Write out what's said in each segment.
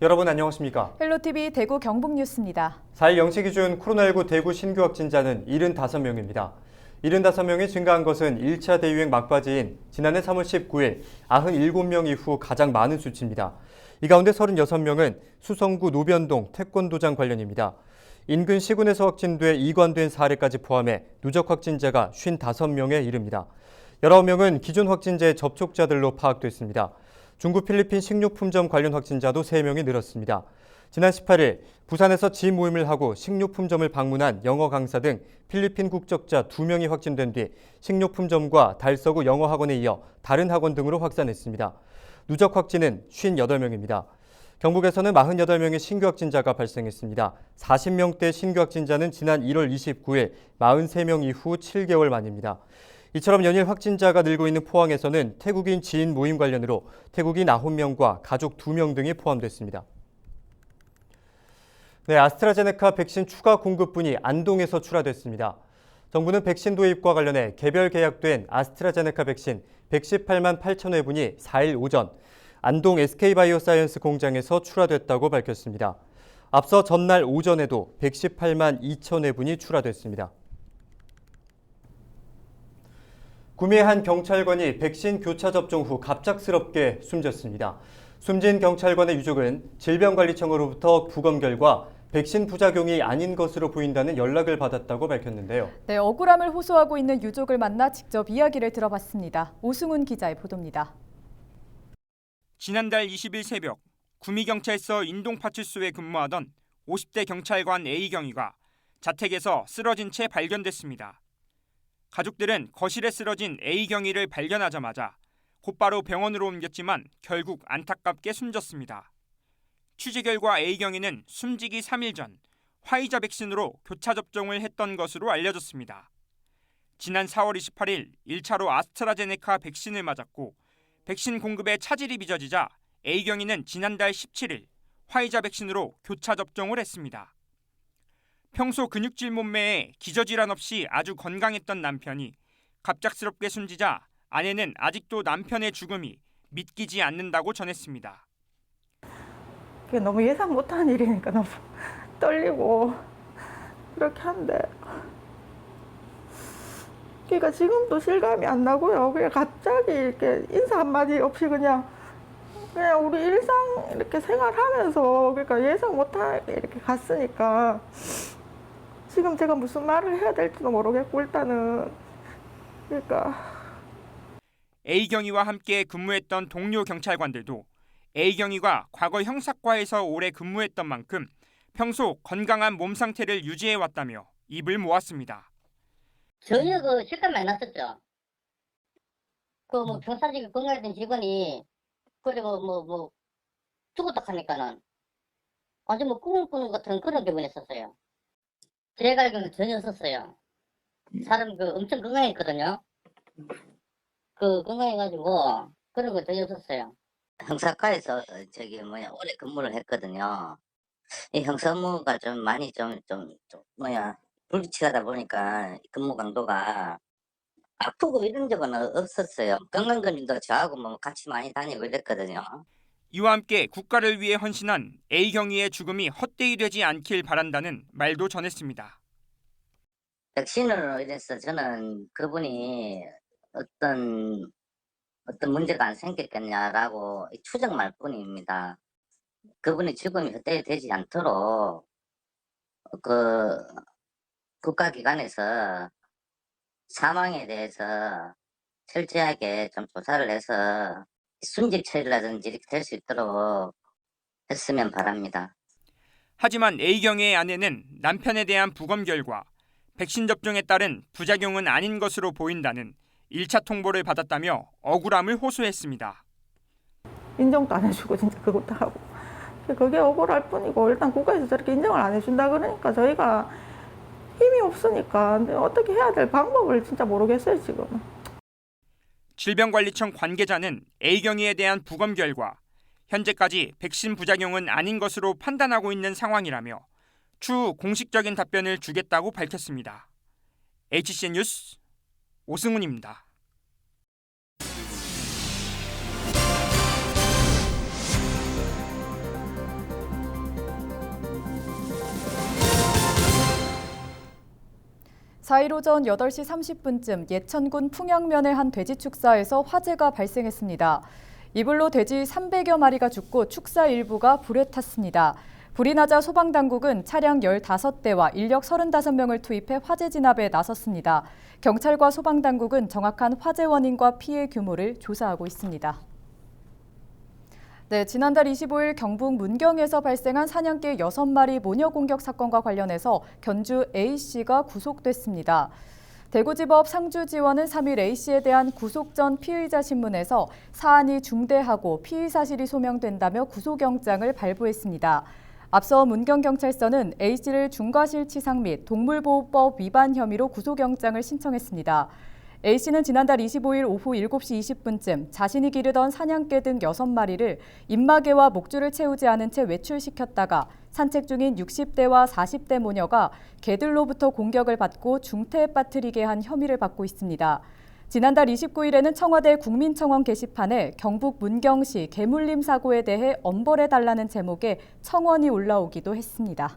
여러분 안녕하십니까? 헬로티비 대구 경북 뉴스입니다. 4일 0시 기준 코로나19 대구 신규 확진자는 75명입니다. 75명이 증가한 것은 1차 대유행 막바지인 지난해 3월 19일 97명 이후 가장 많은 수치입니다. 이 가운데 36명은 수성구 노변동 태권도장 관련입니다. 인근 시군에서 확진돼 이관된 사례까지 포함해 누적 확진자가 55명에 이릅니다. 19명은 기존 확진자의 접촉자들로 파악됐습니다. 중국 필리핀 식료품점 관련 확진자도 3명이 늘었습니다. 지난 18일 부산에서 지 모임을 하고 식료품점을 방문한 영어 강사 등 필리핀 국적자 2명이 확진된 뒤 식료품점과 달서구 영어학원에 이어 다른 학원 등으로 확산했습니다. 누적 확진은 58명입니다. 경북에서는 48명의 신규 확진자가 발생했습니다. 40명대 신규 확진자는 지난 1월 29일 43명 이후 7개월 만입니다. 이처럼 연일 확진자가 늘고 있는 포항에서는 태국인 지인 모임 관련으로 태국인 9명과 가족 2명 등이 포함됐습니다. 네, 아스트라제네카 백신 추가 공급분이 안동에서 출하됐습니다. 정부는 백신 도입과 관련해 개별 계약된 아스트라제네카 백신 118만 8천 회분이 4일 오전 안동 SK바이오사이언스 공장에서 출하됐다고 밝혔습니다. 앞서 전날 오전에도 118만 2천 회분이 출하됐습니다. 구미한 경찰관이 백신 교차 접종 후 갑작스럽게 숨졌습니다. 숨진 경찰관의 유족은 질병관리청으로부터 부검 결과 백신 부작용이 아닌 것으로 보인다는 연락을 받았다고 밝혔는데요. 네, 억울함을 호소하고 있는 유족을 만나 직접 이야기를 들어봤습니다. 오승훈 기자의 보도입니다. 지난달 20일 새벽 구미경찰서 인동파출소에 근무하던 50대 경찰관 A경위가 자택에서 쓰러진 채 발견됐습니다. 가족들은 거실에 쓰러진 A경위를 발견하자마자 곧바로 병원으로 옮겼지만 결국 안타깝게 숨졌습니다. 취재 결과 A경위는 숨지기 3일 전 화이자 백신으로 교차 접종을 했던 것으로 알려졌습니다. 지난 4월 28일 1차로 아스트라제네카 백신을 맞았고 백신 공급에 차질이 빚어지자 A경위는 지난달 17일 화이자 백신으로 교차 접종을 했습니다. 평소 근육질 몸매에 기저질환 없이 아주 건강했던 남편이 갑작스럽게 숨지자 아내는 아직도 남편의 죽음이 믿기지 않는다고 전했습니다. 그게 너무 예상 못한 일이니까 너무 떨리고 그렇게 한데 그러니까 지금도 실감이 안 나고요. 그냥 갑자기 이렇게 인사 한마디 없이 그냥 그냥 우리 일상 이렇게 생활하면서 그러니까 예상 못하게 이렇게 갔으니까 지금 제가 무슨 말을 해야 될지도 모르겠고 일단은 그러니까 A경위와 함께 근무했던 동료 경찰관들도 A경위가 과거 형사과에서 오래 근무했던 만큼 평소 건강한 몸 상태를 유지해 왔다며 입을 모았습니다. 전혀 그 실감이 안 났었죠. 그뭐 평상시에 건강했던 직원이 그리고 뭐 뭐 죽었다 하니까는 아주 뭐 꿈을 꾸는 것 같은 그런 기분이었었어요. 알기로는 전혀 없었어요. 사람 그 엄청 건강했거든요. 그 건강해가지고 그런 거 전혀 없었어요. 형사과에서 저기 뭐야 오래 근무를 했거든요. 이 형사 업무가 좀 많이 좀좀 좀 뭐야 불규칙하다 보니까 근무 강도가 아프고 이런 적은 어- 없었어요. 건강검진도 저하고 뭐 같이 많이 다니고 이랬거든요. 이와 함께 국가를 위해 헌신한 A경위의 죽음이 헛되이 되지 않길 바란다는 말도 전했습니다. 백신으로 인해서 저는 그분이 어떤 어떤 문제가 안 생겼겠냐라고 추정말 뿐입니다. 그분의 죽음이 헛되이 되지 않도록 그 국가기관에서 사망에 대해서 철저하게 좀 조사를 해서 순직 처리라든지 이렇게 될 수 있도록 했으면 바랍니다. 하지만 A경위의 아내는 남편에 대한 부검 결과 백신 접종에 따른 부작용은 아닌 것으로 보인다는 1차 통보를 받았다며 억울함을 호소했습니다. 인정도 안 해주고 진짜 그것도 하고 그게 억울할 뿐이고 일단 국가에서 저렇게 인정을 안 해준다 그러니까 저희가 힘이 없으니까 어떻게 해야 될 방법을 진짜 모르겠어요 지금. 질병관리청 관계자는 A경위에 대한 부검 결과 현재까지 백신 부작용은 아닌 것으로 판단하고 있는 상황이라며 추후 공식적인 답변을 주겠다고 밝혔습니다. HCN 뉴스 오승훈입니다. 4일 오전 8시 30분쯤 예천군 풍양면의 한 돼지 축사에서 화재가 발생했습니다. 이불로 돼지 300여 마리가 죽고 축사 일부가 불에 탔습니다. 불이 나자 소방당국은 차량 15대와 인력 35명을 투입해 화재 진압에 나섰습니다. 경찰과 소방당국은 정확한 화재 원인과 피해 규모를 조사하고 있습니다. 네, 지난달 25일 경북 문경에서 발생한 사냥개 6마리 모녀 공격 사건과 관련해서 견주 A씨가 구속됐습니다. 대구지법 상주지원은 3일 A씨에 대한 구속 전 피의자 신문에서 사안이 중대하고 피의 사실이 소명된다며 구속영장을 발부했습니다. 앞서 문경경찰서는 A씨를 중과실치상 및 동물보호법 위반 혐의로 구속영장을 신청했습니다. A씨는 지난달 25일 오후 7시 20분쯤 자신이 기르던 사냥개 등 6마리를 입마개와 목줄을 채우지 않은 채 외출시켰다가 산책 중인 60대와 40대 모녀가 개들로부터 공격을 받고 중태에 빠뜨리게 한 혐의를 받고 있습니다. 지난달 29일에는 청와대 국민청원 게시판에 경북 문경시 개물림 사고에 대해 엄벌해달라는 제목의 청원이 올라오기도 했습니다.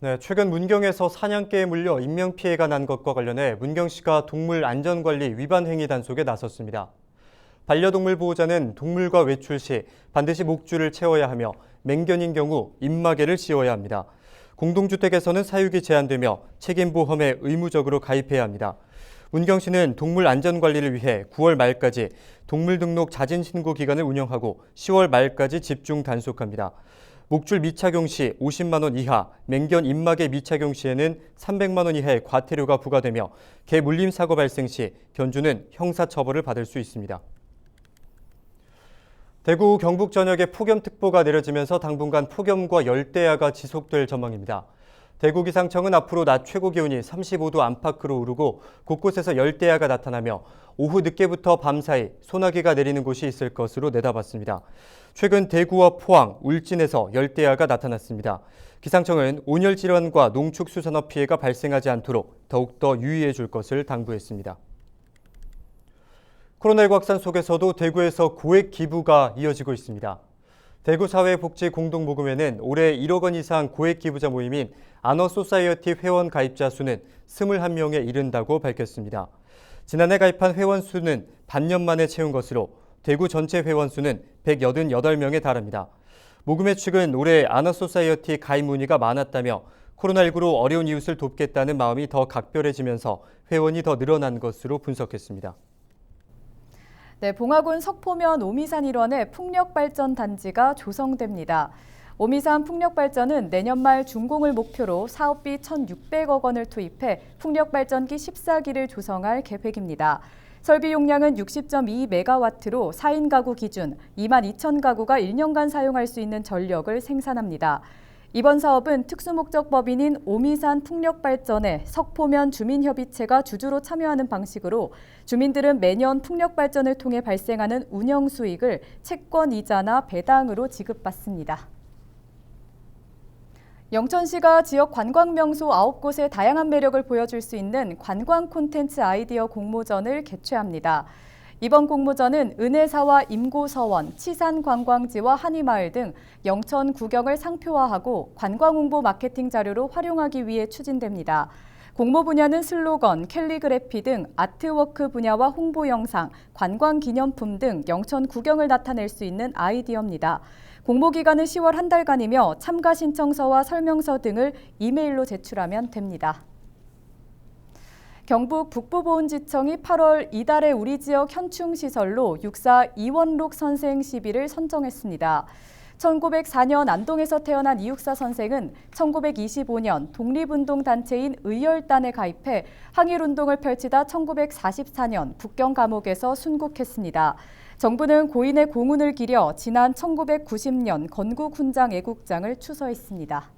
네, 최근 문경에서 사냥개에 물려 인명피해가 난 것과 관련해 문경 시가 동물 안전관리 위반 행위 단속에 나섰습니다. 반려동물 보호자는 동물과 외출 시 반드시 목줄을 채워야 하며 맹견인 경우 입마개를 씌워야 합니다. 공동주택에서는 사육이 제한되며 책임보험에 의무적으로 가입해야 합니다. 문경시는 동물 안전관리를 위해 9월 말까지 동물 등록 자진 신고 기간을 운영하고 10월 말까지 집중 단속합니다. 목줄 미착용 시 50만 원 이하, 맹견 입마개 미착용 시에는 300만 원 이하의 과태료가 부과되며 개 물림 사고 발생 시 견주는 형사 처벌을 받을 수 있습니다. 대구 경북 전역에 폭염특보가 내려지면서 당분간 폭염과 열대야가 지속될 전망입니다. 대구 기상청은 앞으로 낮 최고 기온이 35도 안팎으로 오르고 곳곳에서 열대야가 나타나며 오후 늦게부터 밤 사이 소나기가 내리는 곳이 있을 것으로 내다봤습니다. 최근 대구와 포항, 울진에서 열대야가 나타났습니다. 기상청은 온열 질환과 농축 수산업 피해가 발생하지 않도록 더욱더 유의해 줄 것을 당부했습니다. 코로나19 확산 속에서도 대구에서 고액 기부가 이어지고 있습니다. 대구사회복지공동모금회는 올해 1억 원 이상 고액 기부자 모임인 아너소사이어티 회원 가입자 수는 21명에 이른다고 밝혔습니다. 지난해 가입한 회원 수는 반년 만에 채운 것으로 대구 전체 회원 수는 188명에 달합니다. 모금회 측은 올해 아너소사이어티 가입 문의가 많았다며 코로나19로 어려운 이웃을 돕겠다는 마음이 더 각별해지면서 회원이 더 늘어난 것으로 분석했습니다. 네, 봉화군 석포면 오미산 일원에 풍력발전 단지가 조성됩니다. 오미산 풍력발전은 내년 말 준공을 목표로 사업비 1,600억 원을 투입해 풍력발전기 14기를 조성할 계획입니다. 설비 용량은 60.2메가와트로 4인 가구 기준 2만 2천 가구가 1년간 사용할 수 있는 전력을 생산합니다. 이번 사업은 특수목적 법인인 오미산 풍력발전에 석포면 주민협의체가 주주로 참여하는 방식으로 주민들은 매년 풍력발전을 통해 발생하는 운영 수익을 채권 이자나 배당으로 지급받습니다. 영천시가 지역 관광 명소 9곳의 다양한 매력을 보여줄 수 있는 관광 콘텐츠 아이디어 공모전을 개최합니다. 이번 공모전은 은혜사와 임고서원, 치산관광지와 한이마을 등 영천 구경을 상표화하고 관광 홍보 마케팅 자료로 활용하기 위해 추진됩니다. 공모 분야는 슬로건, 캘리그래피 등 아트워크 분야와 홍보 영상, 관광 기념품 등 영천 구경을 나타낼 수 있는 아이디어입니다. 공모 기간은 10월 한 달간이며 참가 신청서와 설명서 등을 이메일로 제출하면 됩니다. 경북 북부보훈지청이 8월 이달의 우리 지역 현충시설로 육사 이원록 선생 시비를 선정했습니다. 1904년 안동에서 태어난 이육사 선생은 1925년 독립운동 단체인 의열단에 가입해 항일운동을 펼치다 1944년 북경 감옥에서 순국했습니다. 정부는 고인의 공운을 기려 지난 1990년 건국훈장 애국장을 추서했습니다.